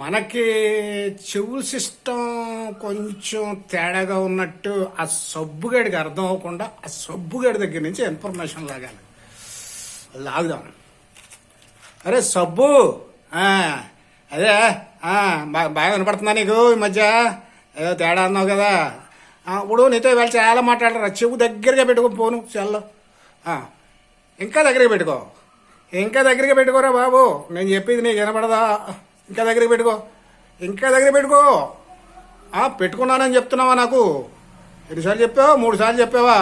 మనకి చెవుల సిస్టమ్ కొంచెం తేడాగా ఉన్నట్టు ఆ సబ్బుగడికి అర్థం అవ్వకుండా ఆ సబ్బుగడి దగ్గర నుంచి ఇన్ఫర్మేషన్ లాగాలి లాగుదాం. అరే సబ్బు! అదే బాగా వినపడుతుందా నీకు ఈ మధ్య? ఏదో తేడా అన్నావు కదా. ఇప్పుడు నీతో ఇవాళ చాలా మాట్లాడరా. చెవు దగ్గరగా పెట్టుకో పోను చెల్లో ఇంకా దగ్గరగా పెట్టుకో. ఇంకా దగ్గరగా పెట్టుకోరా బాబు. నేను చెప్పేది నీకు వినపడదా? ఇంకా దగ్గరికి పెట్టుకో. ఇంకా దగ్గర పెట్టుకో. పెట్టుకున్నానని చెప్తున్నావా నాకు? ఎన్నిసార్లు చెప్పావా? మూడు సార్లు చెప్పావా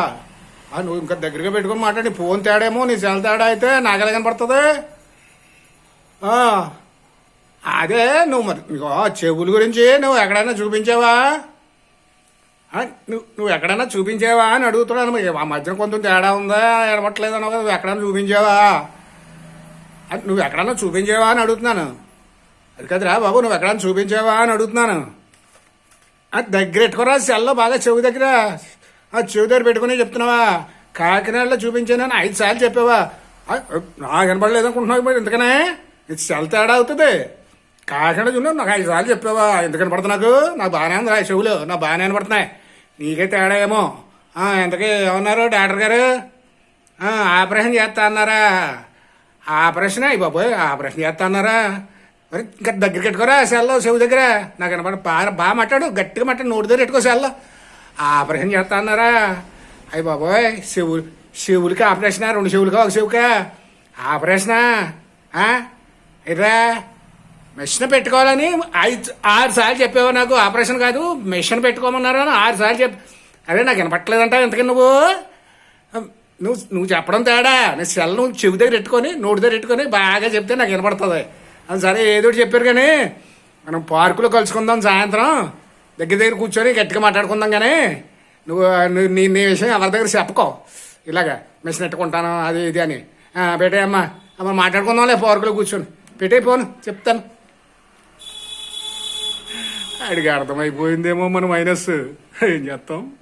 నువ్వు ఇంకా దగ్గరగా పెట్టుకుని మాట్లాడి ఫోన్ తేడేమో నీ సెల్ తేడా అయితే నాకెలా కనపడుతుంది. అదే నువ్వు మరి ఇగో చెవుల గురించి నువ్వు ఎక్కడైనా చూపించావా? నువ్వు నువ్వు ఎక్కడైనా చూపించావా అని అడుగుతున్నాను. మరి ఆ మధ్యన కొంచెం తేడా ఉందా? ఎడమట్లేదు అన్నావు నువ్వు ఎక్కడైనా చూపించావా? నువ్వు ఎక్కడైనా చూపించావా అని అడుగుతున్నాను. అది కదరా బాబు నువ్వు ఎక్కడ చూపించావా అని అడుగుతున్నాను. ఆ, దగ్గర పెట్టుకోరా సెల్లో బాగా చెవి దగ్గర. ఆ చెవి దగ్గర పెట్టుకుని చెప్తున్నావా? కాకినాడలో చూపించానని ఐదు సార్లు చెప్పావా? నాకు కనపడలేదు అనుకుంటున్నావు మరి ఎందుకనే ఇది సెల్ తేడా అవుతుంది. కాకినాడ చూడు నాకు ఐదు సార్లు చెప్పావా? ఎందుకు కనపడుతుంది నాకు? నాకు బాగానే ఉంది రా చెవులు. నాకు బాగానే కనపడుతున్నాయి నీకే తేడా ఏమో. ఎంతకీ ఏమన్నారు డాక్టర్ గారు? ఆపరేషన్ చేస్తా అన్నారా? ఆపరేషన్? అయ్యి బాబోయ్ ఆపరేషన్ చేస్తా అన్నారా? మరి ఇంకా దగ్గర పెట్టుకోరా సెల్లో చెవు దగ్గర. నాకు కనపడ బాగా బాగా మాట్లాడు గట్టిగా మాట్లాడు నోటి దగ్గర పెట్టుకో సెల్లో. ఆపరేషన్ చేస్తా అన్నారా? అయ్యి బాబోయ్ శివులు చెవులకి ఆపరేషనా? రెండు చెవులకా ఒక చెవుకా? ఆపరేషనా? ఆ? ఇరా మెషిన్ పెట్టుకోవాలని ఐదు ఆరు సార్లు చెప్పావు నాకు. ఆపరేషన్ కాదు మెషిన్ పెట్టుకోమన్నారు అని ఆరు సార్లు చెప్పి. అదే నాకు వినపట్లేదంట ఎందుకని నువ్వు. నువ్వు నువ్వు చెప్పడం తేడా. నేను సెల్ నువ్వు చెవి దగ్గర పెట్టుకొని నోటి దగ్గర పెట్టుకొని బాగా చెప్తే నాకు వినపడుతుంది. అది సరే ఏదో ఒకటి చెప్పారు కానీ మనం పార్కులో కలుసుకుందాం సాయంత్రం. దగ్గర దగ్గర కూర్చొని గట్టిగా మాట్లాడుకుందాం కానీ నువ్వు నీ- నీ విషయం ఎవరి దగ్గర చెప్పుకో. ఇలాగా మెషిన్ పెట్టుకుంటాను అది ఇది అని. పెట్టే అమ్మా. అమ్మ మాట్లాడుకుందాంలే పార్కులో కూర్చొని. పెట్టే పోను చెప్తాను. అడిగి అర్థమైపోయిందేమో మన మైనస్. ఏం చేస్తాం?